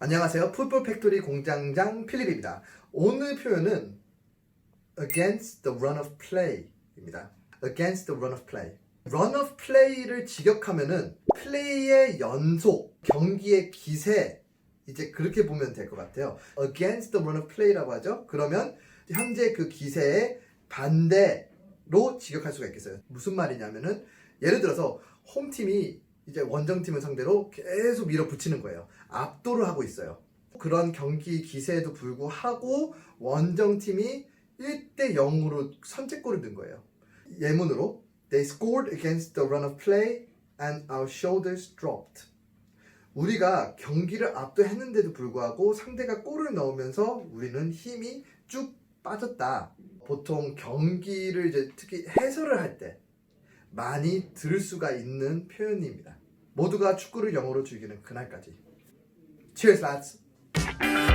안녕하세요. 풋볼 팩토리 공장장 필립입니다. 오늘 표현은 against the run of play입니다. against the run of play. run of play를 직역하면은 플레이의 연속, 경기의 기세 이제 그렇게 보면 될 것 같아요. against the run of play라고 하죠. 그러면 현재 그 기세의 반대로 직역할 수가 있겠어요. 무슨 말이냐면은 예를 들어서 홈팀이 이제 원정팀을 상대로 계속 밀어붙이는 거예요. 압도를 하고 있어요. 그런 경기 기세에도 불구하고 원정팀이 1대 0으로 선제골을 넣은 거예요. 예문으로 They scored against the run of play and our shoulders dropped. 우리가 경기를 압도했는데도 불구하고 상대가 골을 넣으면서 우리는 힘이 쭉 빠졌다. 보통 경기를 이제 특히 해설을 할 때 많이 들을 수가 있는 표현입니다. 모두가 축구를 영어로 즐기는 그날까지. Cheers, lads!